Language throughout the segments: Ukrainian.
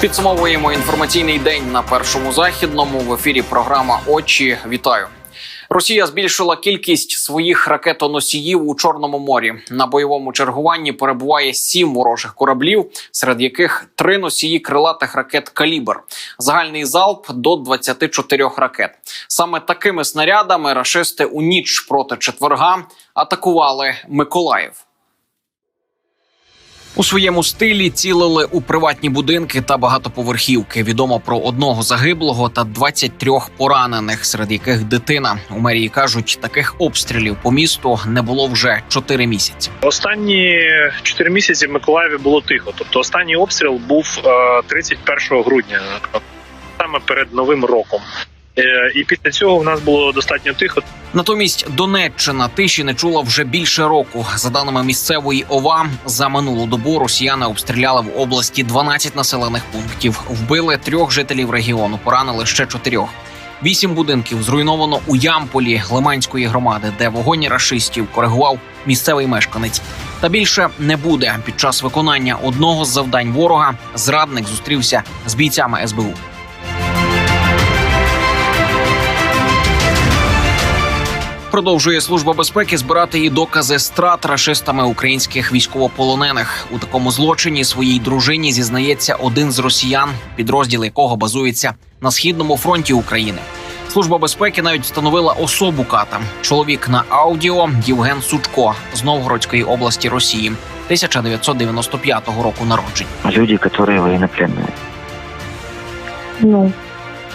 Підсумовуємо інформаційний день на першому західному. В ефірі програма Очі. Вітаю. Росія збільшила кількість своїх ракетоносіїв у Чорному морі. На бойовому чергуванні перебуває сім ворожих кораблів, серед яких три носії крилатих ракет Калібр. Загальний залп до 24 ракет. Саме такими снарядами рашисти у ніч проти четверга атакували Миколаїв. У своєму стилі цілили у приватні будинки та багатоповерхівки. Відомо про одного загиблого та 23 поранених, серед яких дитина. У мерії кажуть, таких обстрілів по місту не було вже 4 місяці. Останні 4 місяці в Миколаєві було тихо. Тобто останній обстріл був е, 31 грудня, саме перед новим роком. Е, І після цього в нас було достатньо тихо. Натомість Донеччина тиші не чула вже більше року. За даними місцевої ОВА, за минулу добу росіяни обстріляли в області 12 населених пунктів, вбили трьох жителів регіону, поранили ще чотирьох. Вісім будинків зруйновано у Ямполі Лиманської громади, де вогонь рашистів коригував місцевий мешканець. Та більше не буде. Під час виконання одного з завдань ворога зрадник зустрівся з бійцями СБУ. Продовжує служба безпеки збирати і докази страт рашистами українських військовополонених. У такому злочині своїй дружині зізнається один з росіян, підрозділ якого базується на східному фронті України. Служба безпеки навіть встановила особу ката. Чоловік на аудіо Євген Сучко з Новгородської області Росії, 1995 року народження. люди, которые военнопленные. Ну,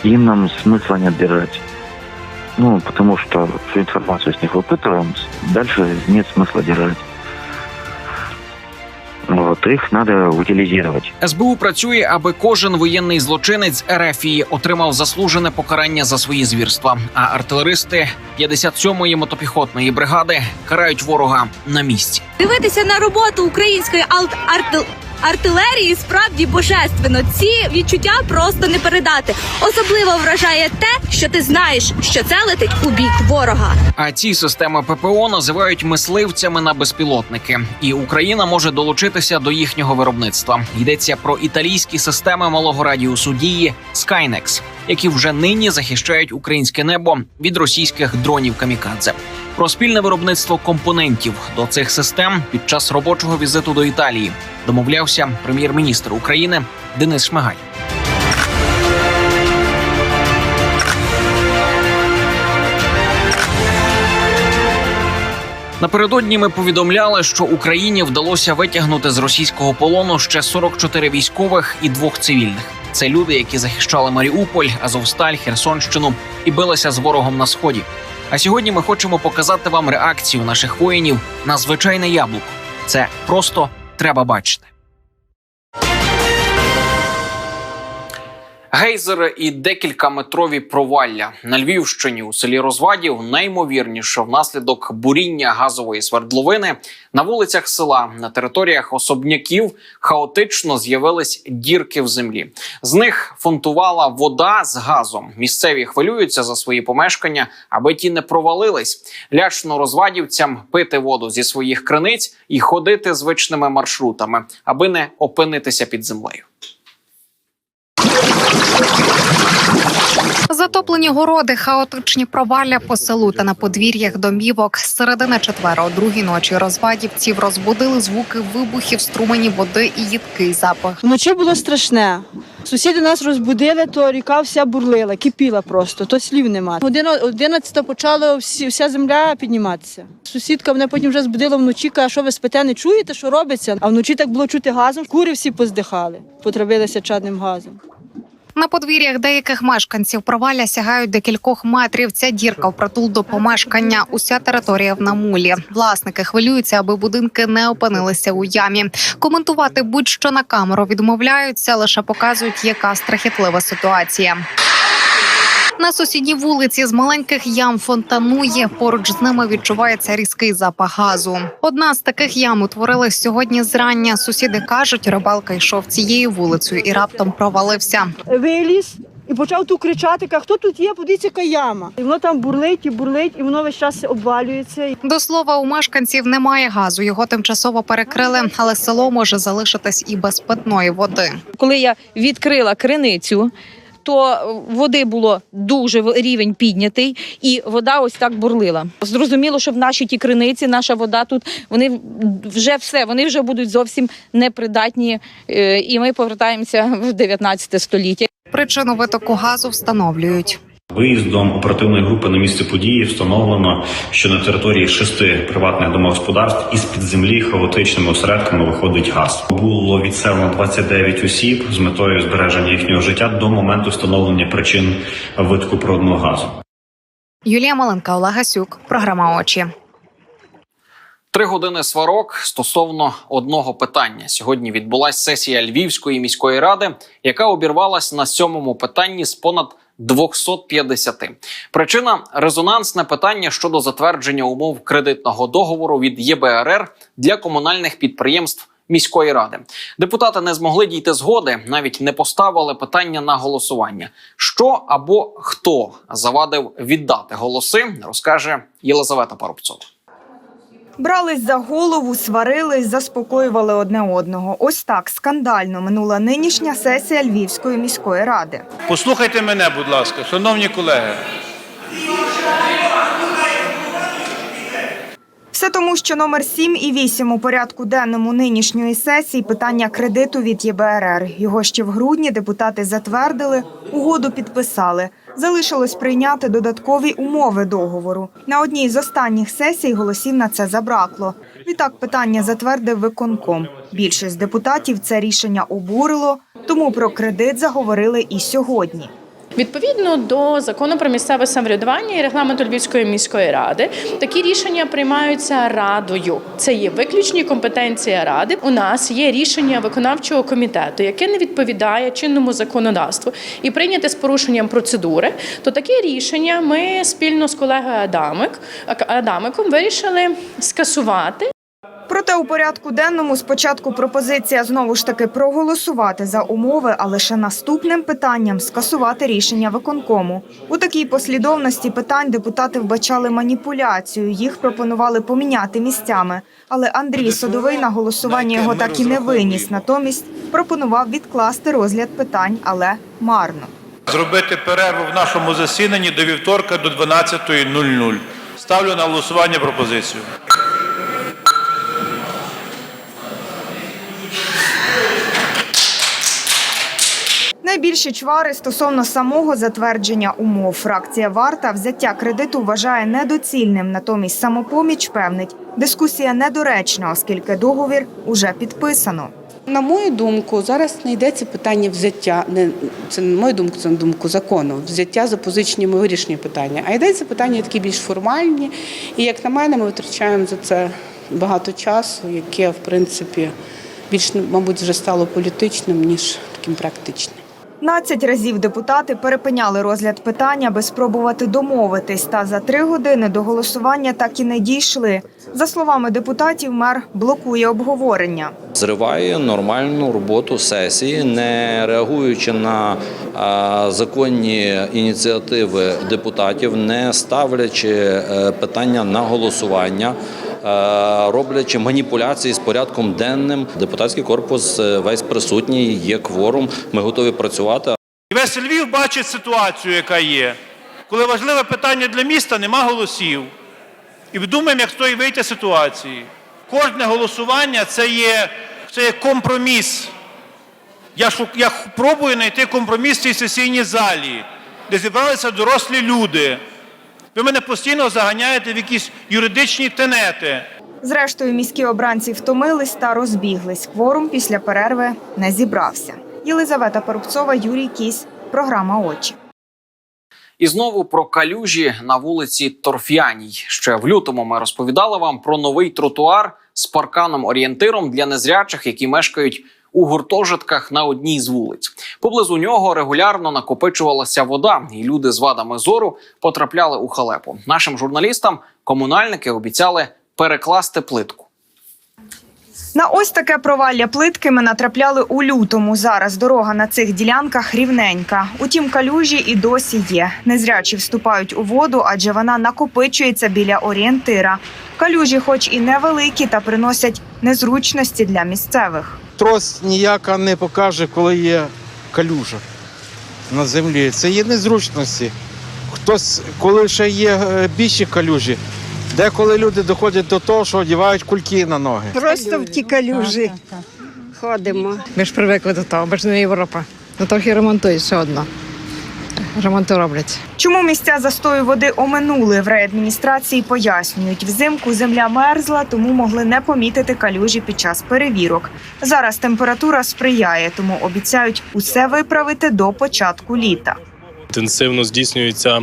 Им нам смысла не отбирать. Ну, потому что всю информацию с них выпытываем, дальше нет смысла держать. Вот, их надо утилизировать. СБУ працює, аби кожен воєнний злочинець Ерефії отримав заслужене покарання за свої звірства. А артилеристи 57-ї мотопіхотної бригади карають ворога на місці. Дивитися на роботу української алт артил. Артилерії справді божественно. Ці відчуття просто не передати. Особливо вражає те, що ти знаєш, що це летить у бік ворога. А ці системи ППО називають мисливцями на безпілотники, і Україна може долучитися до їхнього виробництва. Йдеться про італійські системи малого радіусу дії Skynex, які вже нині захищають українське небо від російських дронів камікадзе. Про спільне виробництво компонентів до цих систем під час робочого візиту до Італії домовлявся прем'єр-міністр України Денис Шмигаль. Напередодні ми повідомляли, що Україні вдалося витягнути з російського полону ще 44 військових і двох цивільних. Це люди, які захищали Маріуполь, Азовсталь, Херсонщину і билися з ворогом на сході. А сьогодні ми хочемо показати вам реакцію наших воїнів на звичайне яблуко. Це просто треба бачити. Гейзери і декілька метрові провалля на Львівщині у селі Розвадів наймовірніше внаслідок буріння газової свердловини на вулицях села на територіях особняків хаотично з'явились дірки в землі. З них фонтувала вода з газом. Місцеві хвилюються за свої помешкання, аби ті не провалились. Лячно розвадівцям пити воду зі своїх криниць і ходити звичними маршрутами, аби не опинитися під землею. Затоплені городи, хаотичні провалля по селу та на подвір'ях домівок. З середини четвера о другій ночі розвадівців розбудили звуки вибухів, струмені води і їдкий запах. вночі було страшне. Сусіди нас розбудили, то ріка вся бурлила, кипіла просто, то слів нема. Година 11 почала всі, вся земля підніматися. Сусідка мене потім вже збудила вночі, каже, що ви спите, не чуєте, що робиться? А вночі так було чути газом, кури всі поздихали, потравилися чадним газом. На подвір'ях деяких мешканців проваля сягають до кількох метрів. Ця дірка впритул до помешкання. Уся територія в намулі. Власники хвилюються, аби будинки не опинилися у ямі. Коментувати будь-що на камеру відмовляються, лише показують, яка страхітлива ситуація. На сусідній вулиці з маленьких ям фонтанує. Поруч з ними відчувається різкий запах газу. Одна з таких ям утворилась сьогодні зрання. Сусіди кажуть, рибалка йшов цією вулицею і раптом провалився. Виліз, І почав тут кричати, хто тут є, подивіться, яка яма. І воно там бурлить і бурлить, і воно весь час обвалюється. До слова, у мешканців немає газу. Його тимчасово перекрили, але село може залишитись і без питної води. коли я відкрила криницю. То води було дуже рівень піднятий, і вода ось так бурлила. Зрозуміло, що в нашій ті криниці наша вода тут вони вже все, вони вже будуть зовсім непридатні, е, і ми повертаємося в 19 століття. Причину витоку газу встановлюють. Виїздом оперативної групи на місце події встановлено, що на території шести приватних домогосподарств із під землі хаотичними осередками виходить газ. Було відселено 29 осіб з метою збереження їхнього життя до моменту встановлення причин витку природного газу. Юлія Маленка, Олег Гасюк, програма очі. Три години сварок стосовно одного питання. Сьогодні відбулася сесія Львівської міської ради, яка обірвалась на сьомому питанні з понад 250. Причина резонансне питання щодо затвердження умов кредитного договору від ЄБРР для комунальних підприємств. Міської ради депутати не змогли дійти згоди, навіть не поставили питання на голосування. Що або хто завадив віддати голоси, розкаже Єлизавета Парубцова. Брались за голову, сварились, заспокоювали одне одного. Ось так скандально минула нинішня сесія Львівської міської ради. Послухайте мене, будь ласка, шановні колеги. Все тому, що номер 7 і 8 у порядку денному нинішньої сесії питання кредиту від ЄБРР. Його ще в грудні депутати затвердили, угоду підписали. Залишилось прийняти додаткові умови договору. На одній з останніх сесій голосів на це забракло. Відтак питання затвердив виконком. Більшість депутатів це рішення обурило, тому про кредит заговорили і сьогодні. Відповідно до закону про місцеве самоврядування і регламенту Львівської міської ради, такі рішення приймаються радою. Це є виключні компетенції ради. У нас є рішення виконавчого комітету, яке не відповідає чинному законодавству і прийняте з порушенням процедури. То таке рішення ми спільно з колегою Адамик Адамиком вирішили скасувати. Проте у порядку денному спочатку пропозиція знову ж таки проголосувати за умови, а лише наступним питанням скасувати рішення виконкому. У такій послідовності питань депутати вбачали маніпуляцію. Їх пропонували поміняти місцями. Але Андрій Садовий на голосування його так і не виніс. Натомість пропонував відкласти розгляд питань, але марно. Зробити перерву в нашому засіданні до вівторка до 12.00. Ставлю на голосування пропозицію. Найбільші чвари стосовно самого затвердження умов. Фракція варта взяття кредиту вважає недоцільним. Натомість самопоміч певнить, дискусія недоречна, оскільки договір уже підписано. На мою думку, зараз не йдеться питання взяття. Не це на мою думку, це на думку закону. Взяття запозиченнями вирішення питання. А йдеться питання такі більш формальні. І як на мене, ми витрачаємо за це багато часу, яке в принципі більш мабуть вже стало політичним ніж таким практичним. 15 разів депутати перепиняли розгляд питання, аби спробувати домовитись. Та за три години до голосування так і не дійшли. За словами депутатів, мер блокує обговорення. зриває нормальну роботу сесії, не реагуючи на законні ініціативи депутатів, не ставлячи е, питання на голосування. Е, Роблячи маніпуляції з порядком денним, депутатський корпус е, весь присутній, є кворум. Ми готові працювати. І Весь Львів бачить ситуацію, яка є. Коли важливе питання для міста, нема голосів. І думаємо, як з тої вийти ситуації. Кожне голосування це є, це є компроміс. Я, шук, я пробую знайти компроміс в цій сесійній залі, де зібралися дорослі люди. Ви мене постійно заганяєте в якісь юридичні тенети. Зрештою, міські обранці втомились та розбіглись. Кворум після перерви не зібрався. Єлизавета Парубцова, Юрій Кісь. Програма Очі. І знову про калюжі на вулиці Торф'яній. Ще в лютому ми розповідали вам про новий тротуар з парканом-орієнтиром для незрячих, які мешкають у гуртожитках на одній з вулиць. Поблизу нього регулярно накопичувалася вода, і люди з вадами зору потрапляли у халепу. Нашим журналістам комунальники обіцяли перекласти плитку. На ось таке провалля плитки ми натрапляли у лютому. Зараз дорога на цих ділянках рівненька. Утім, калюжі і досі є. Незрячі вступають у воду, адже вона накопичується біля орієнтира. Калюжі, хоч і невеликі, та приносять незручності для місцевих. Трос ніяка не покаже, коли є калюжа на землі. Це є незручності. Хтось, коли ще є е, більші калюжі, деколи люди доходять до того, що одягають кульки на ноги. Просто в ті калюжі ходимо. Ми ж привикли до того, бо ж не Європа. Ну трохи ремонтують все одно. Ремонти роблять. Чому місця застою води оминули в райадміністрації пояснюють, взимку земля мерзла, тому могли не помітити калюжі під час перевірок. Зараз температура сприяє, тому обіцяють усе виправити до початку літа. Інтенсивно здійснюється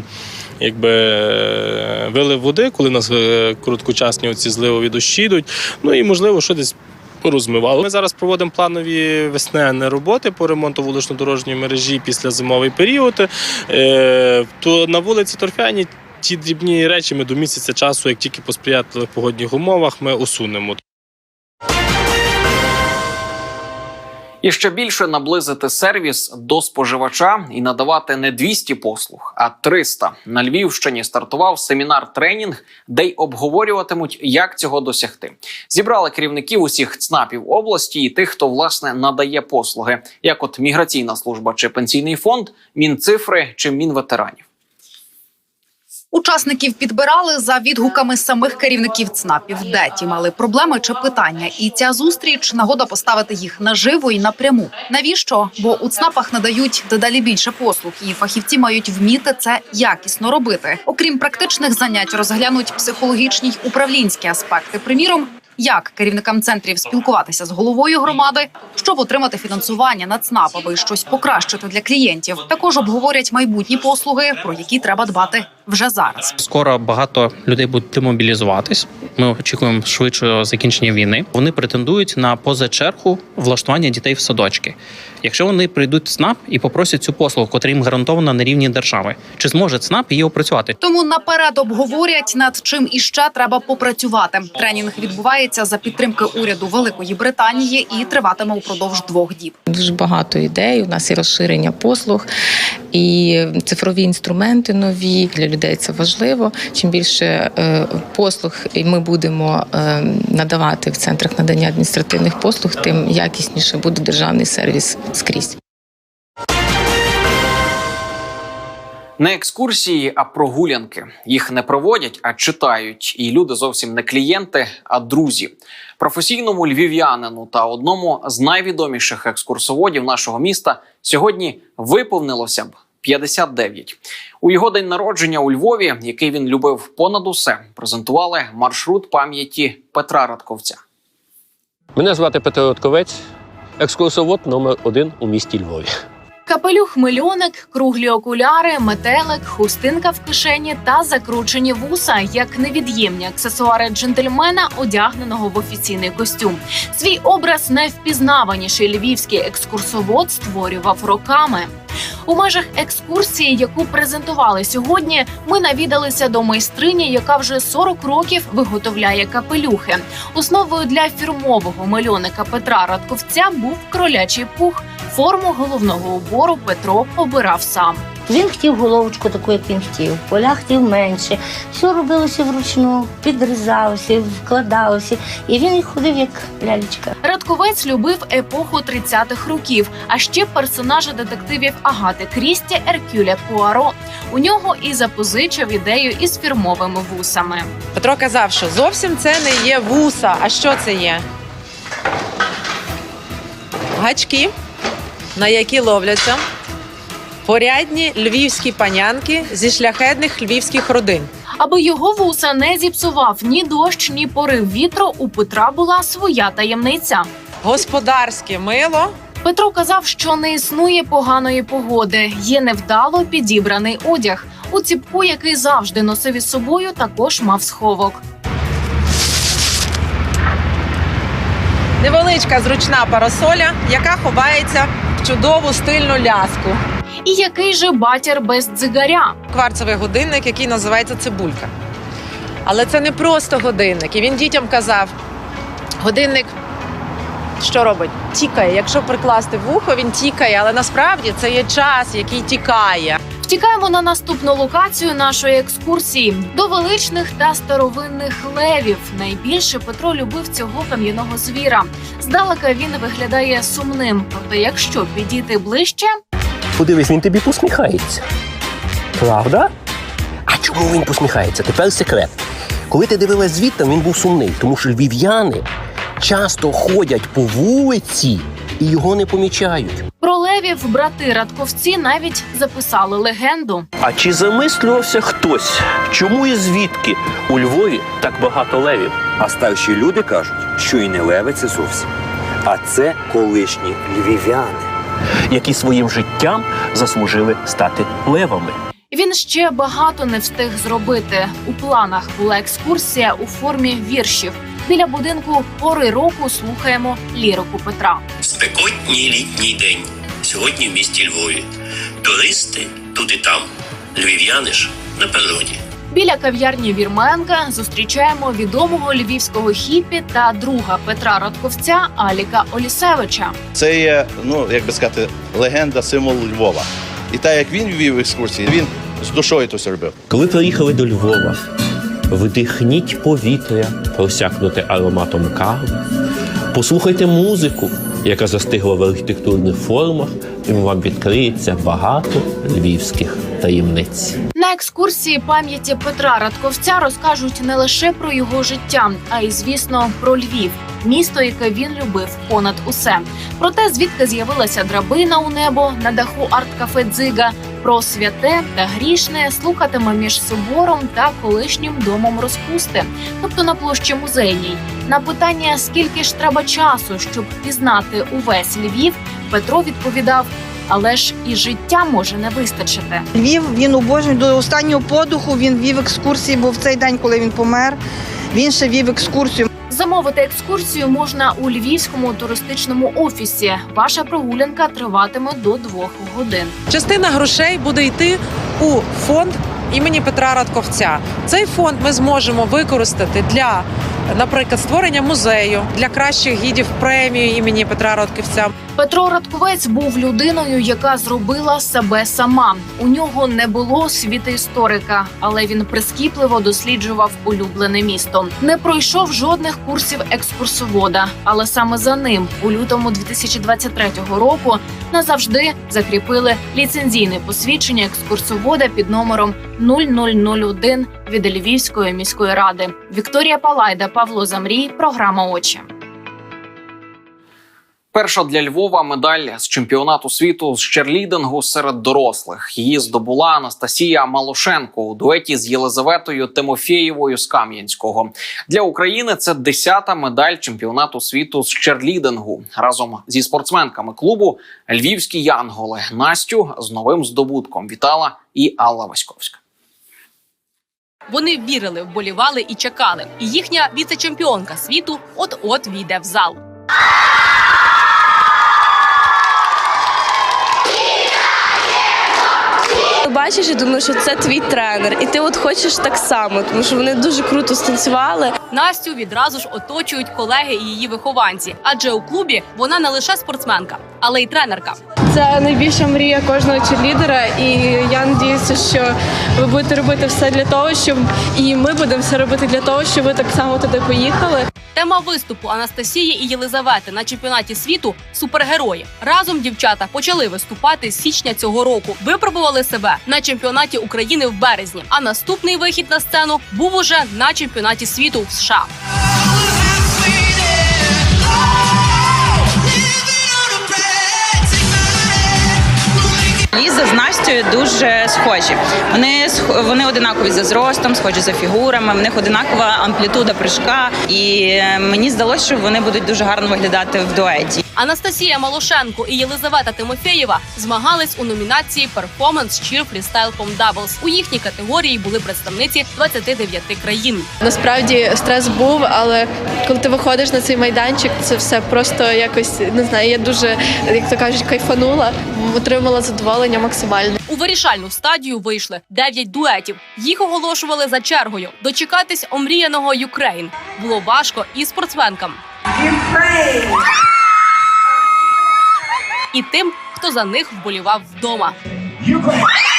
якби е, вилив води, коли у нас е, короткочасні оці зливові дощі йдуть. Ну і можливо, що десь порозмивало. Ми зараз проводимо планові весняні роботи по ремонту вулично-дорожньої мережі після зимовий період. Е, То на вулиці Торфяні ті дрібні речі ми до місяця часу, як тільки посприятливих погодних умовах, ми усунемо. І ще більше наблизити сервіс до споживача і надавати не 200 послуг, а 300. На Львівщині стартував семінар-тренінг, де й обговорюватимуть, як цього досягти. Зібрали керівників усіх ЦНАПів області і тих, хто власне надає послуги, як от міграційна служба чи пенсійний фонд, мінцифри чи мінветеранів. Учасників підбирали за відгуками самих керівників ЦНАПів, де ті мали проблеми чи питання. І ця зустріч нагода поставити їх наживо і напряму. Навіщо? Бо у ЦНАПах надають дедалі більше послуг, і фахівці мають вміти це якісно робити. Окрім практичних занять, розглянуть психологічні й управлінські аспекти. Приміром. Як керівникам центрів спілкуватися з головою громади, щоб отримати фінансування на ЦНАП, аби щось покращити для клієнтів, також обговорять майбутні послуги, про які треба дбати вже зараз. Скоро багато людей будуть демобілізуватись. Ми очікуємо швидшого закінчення війни. Вони претендують на позачергу влаштування дітей в садочки. Якщо вони прийдуть в ЦНАП і попросять цю послугу, котра їм гарантована на рівні держави, чи зможе ЦНАП її опрацювати? Тому наперед обговорять над чим іще треба попрацювати. Тренінг відбувається за підтримки уряду Великої Британії і триватиме упродовж двох діб. Дуже багато ідей. У нас є розширення послуг і цифрові інструменти нові для людей. Це важливо. Чим більше е, послуг ми будемо е, надавати в центрах надання адміністративних послуг, тим якісніше буде державний сервіс скрізь. Не екскурсії, а прогулянки. Їх не проводять, а читають. І люди зовсім не клієнти, а друзі. Професійному львів'янину та одному з найвідоміших екскурсоводів нашого міста сьогодні виповнилося б 59. У його день народження у Львові, який він любив понад усе, презентували маршрут пам'яті Петра Радковця. Мене звати Петро Ротковець, екскурсовод номер один у місті Львові. Капелюх мильоник, круглі окуляри, метелик, хустинка в кишені та закручені вуса як невід'ємні аксесуари джентльмена, одягненого в офіційний костюм. Свій образ найвпізнаваніший львівський екскурсовод створював роками. У межах екскурсії, яку презентували сьогодні, ми навідалися до майстрині, яка вже 40 років виготовляє капелюхи. Основою для фірмового мальоника Петра Радковця був кролячий пух. Форму головного убору Петро обирав сам. Він хотів головочку таку, як він хотів. Поля хотів менше. Все робилося вручну, підрізалося, вкладалося. І він ходив як лялечка. Радковець любив епоху 30-х років, а ще персонажа детективів Агати Крісті Еркюля Пуаро. У нього і запозичив ідею із фірмовими вусами. Петро казав, що зовсім це не є вуса. А що це є? Гачки, на які ловляться порядні львівські панянки зі шляхетних львівських родин. Аби його вуса не зіпсував ні дощ, ні порив вітру, у Петра була своя таємниця. Господарське мило. Петро казав, що не існує поганої погоди, є невдало підібраний одяг. У ціпку, який завжди носив із собою, також мав сховок. Невеличка зручна парасоля, яка ховається в чудову стильну ляску. І який же батір без дзигаря? Кварцевий годинник, який називається цибулька. Але це не просто годинник. І він дітям казав: годинник що робить? Тікає. Якщо прикласти вухо, він тікає, але насправді це є час, який тікає. Втікаємо на наступну локацію нашої екскурсії до величних та старовинних левів. Найбільше Петро любив цього кам'яного звіра. Здалека він виглядає сумним. Проте, якщо підійти ближче, Подивись, він тобі посміхається. Правда? А чому він посміхається? Тепер секрет. Коли ти дивилась звідти, він був сумний, тому що львів'яни часто ходять по вулиці і його не помічають. про левів брати Радковці навіть записали легенду. А чи замислювався хтось, чому і звідки у Львові так багато левів? А старші люди кажуть, що і не леви це зовсім, а це колишні львів'яни. Які своїм життям заслужили стати левами? Він ще багато не встиг зробити. У планах була екскурсія у формі віршів. Біля будинку пори року слухаємо лірику Петра. Спекотній літній день. Сьогодні в місті Львові. Туристи тут і там. Львів'яни ж на природі. Біля кав'ярні Вірменка зустрічаємо відомого львівського хіпі та друга Петра Радковця Аліка Олісевича. Це є, ну як би сказати, легенда, символ Львова. І так як він вів екскурсії, він з душою то робив. Коли приїхали до Львова, вдихніть повітря, просякнуте ароматом кави, послухайте музику, яка застигла в архітектурних формах, і вам відкриється багато львівських таємниць. Екскурсії пам'яті Петра Радковця розкажуть не лише про його життя, а й звісно про Львів, місто, яке він любив понад усе. Про те, звідки з'явилася драбина у небо на даху арт-кафе Дзига. Про святе та грішне слухатиме між собором та колишнім домом розпусти, тобто на площі музейній. На питання, скільки ж треба часу, щоб пізнати увесь Львів, Петро відповідав: але ж і життя може не вистачити. Львів він обожнює до останнього подуху. Він вів екскурсії, бо в цей день, коли він помер, він ще вів екскурсію. Замовити екскурсію можна у львівському туристичному офісі. Ваша прогулянка триватиме до двох годин. Частина грошей буде йти у фонд імені Петра Радковця. Цей фонд ми зможемо використати для, наприклад, створення музею для кращих гідів премії імені Петра Радковця. Петро Радковець був людиною, яка зробила себе сама. У нього не було освіти історика, але він прискіпливо досліджував улюблене місто. Не пройшов жодних курсів екскурсовода, але саме за ним у лютому 2023 року назавжди закріпили ліцензійне посвідчення екскурсовода під номером 0001 від Львівської міської ради. Вікторія Палайда, Павло Замрій, програма Очі. Перша для Львова медаль з чемпіонату світу з черлідингу серед дорослих. Її здобула Анастасія Малошенко у дуеті з Єлизаветою Тимофєєвою з Кам'янського. Для України це десята медаль чемпіонату світу з черлідингу разом зі спортсменками клубу Львівські Янголи. Настю з новим здобутком вітала і Алла Васьковська. Вони вірили, вболівали і чекали. І їхня віце-чемпіонка світу от-от війде в зал. Бачиш і думаєш, що це твій тренер, і ти от хочеш так само, тому що вони дуже круто станцювали. Настю відразу ж оточують колеги і її вихованці, адже у клубі вона не лише спортсменка, але й тренерка. Це найбільша мрія кожного черлідера, і я надіюся, що ви будете робити все для того, щоб і ми будемо все робити для того, щоб ви так само туди поїхали. Тема виступу Анастасії і Єлизавети на чемпіонаті світу супергерої. Разом дівчата почали виступати з січня цього року. Випробували себе на чемпіонаті України в березні. А наступний вихід на сцену був уже на чемпіонаті світу в США. Ліза з Настю дуже схожі. Вони вони одинакові за зростом, схожі за фігурами. В них одинакова амплітуда прыжка. І е, мені здалося, що вони будуть дуже гарно виглядати в дуеті. Анастасія Малошенко і Єлизавета Тимофєєва змагались у номінації Performance Cheer Freestyle Pom Doubles. У їхній категорії були представниці 29 країн. Насправді стрес був, але коли ти виходиш на цей майданчик, це все просто якось не знаю. Я дуже, як то кажуть, кайфанула, отримала задоволення задоволення максимальне. У вирішальну стадію вийшли дев'ять дуетів. Їх оголошували за чергою. Дочекатись омріяного Юкрейн було важко і спортсменкам. І тим, хто за них вболівав вдома. Ukraine!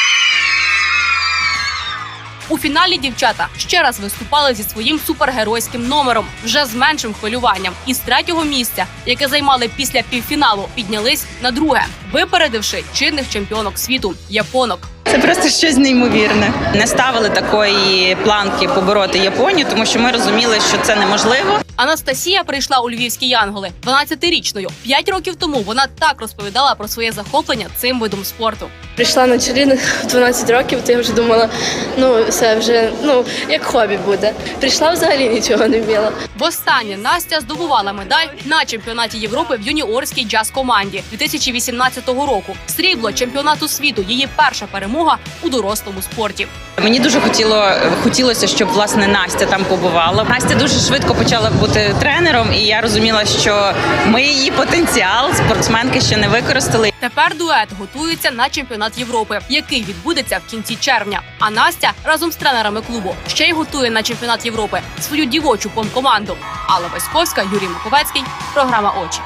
У фіналі дівчата ще раз виступали зі своїм супергеройським номером, вже з меншим хвилюванням. І з третього місця, яке займали після півфіналу, піднялись на друге, випередивши чинних чемпіонок світу японок. Це просто щось неймовірне. Не ставили такої планки побороти Японію, тому що ми розуміли, що це неможливо. Анастасія прийшла у львівські янголи 12-річною. П'ять років тому вона так розповідала про своє захоплення цим видом спорту. Прийшла на чолі в 12 років, то я вже думала, ну це вже ну як хобі буде. Прийшла взагалі нічого не вміла. Востаннє Настя здобувала медаль на чемпіонаті Європи в юніорській джаз команді 2018 року. Срібло чемпіонату світу. Її перша перемога у дорослому спорті. Мені дуже хотіло хотілося, щоб власне Настя там побувала. Настя дуже швидко почала бути тренером, і я розуміла, що ми її потенціал спортсменки ще не використали. Тепер дует готується на чемпіонат Європи, який відбудеться в кінці червня. А Настя разом з тренерами клубу ще й готує на чемпіонат Європи свою дівочу помкоманду. Алла Васьковська, Юрій Маковецький. Програма очі.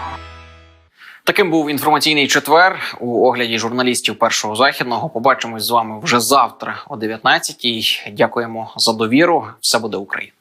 Таким був інформаційний четвер у огляді журналістів першого західного. Побачимось з вами вже завтра о 19-й. Дякуємо за довіру. Все буде Україна.